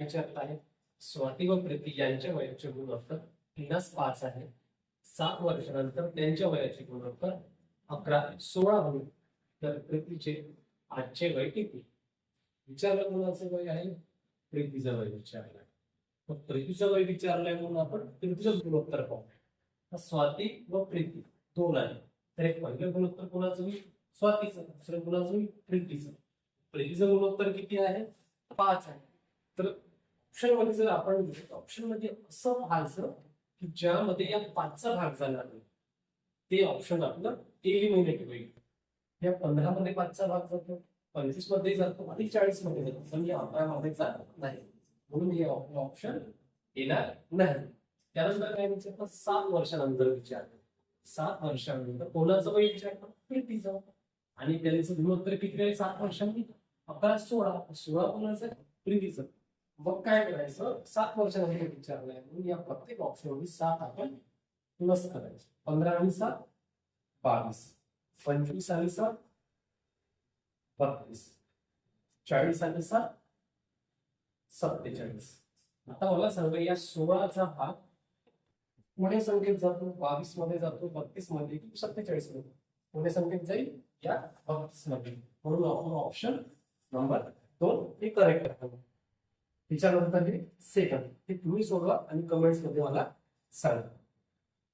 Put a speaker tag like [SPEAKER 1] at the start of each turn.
[SPEAKER 1] याच्यात आहे. स्वाती व प्रीती यांच्या वयाचे गुणवत्तर प्लस पाच आहे. सात वर्षानंतर त्यांच्या वयाचे गुणोत्तर अकरा सोळा होईल. तर प्रीतीचे आजचे वय किती? विचारलं कोणाचं वय आहे? प्रीतीचं वय विचारलं. मग प्रीतीचं वय विचारलंय म्हणून आपण प्रीतीचं गुणोत्तर पाहू. स्वाती व प्रीती दोन आहे तर एक पहिलं गुणोत्तर कोणाचं होईल? स्वातीचं. दुसरं कोणाचं होईल? प्रीतीचं. प्रीतीचं गुणोत्तर किती आहे? पाच आहे. तर ऑप्शनमध्ये जर आपण ऑप्शनमध्ये म्हणजे असं पाहायचं की ज्यामध्ये या पाचचा भाग झाला नाही. ते ऑप्शन आपलं एलिमिनेट होईल. या पंधरा मध्ये पाचचा भाग जातो पंचवीसमध्ये जातो आणि चाळीसमध्ये जातो. पण या अकरा मध्ये जात नाही. म्हणून हे ऑप्शन येणार नाही. त्यानंतर काय विचारतात? सात वर्षानंतर विचारतात. सात वर्षानंतर कोणाचं पण विचारतात? प्रीतीचं. आणि त्यांचं गुणोत्तर किती आहे? सात वर्षांनी? अकरा सोळा सोळा कोणाचं प्रीतीचं. मग काय करायचं. सात वर्षासाठी विचारलंय. म्हणून या प्रत्येक ऑप्शनमध्ये सात आपण प्लस करायचं. पंधरा आणि सात बावीस. पंचवीस आणि सात बत्तीस. चाळीस आणि सात सत्तेचाळीस. आता मला सांगा या सोळाचा भाग पुणे संख्येत जातो बावीसमध्ये जातो बत्तीसमध्ये की सत्तेचाळीसमध्ये. पुणे संख्येत जाईल या बत्तीसमध्ये. म्हणून आपण ऑप्शन नंबर दोन हे करेक्ट आहे त्याच्यानंतर हे सेकंड हे तुम्ही सोडवा आणि कमेंट्समध्ये मला सांगा.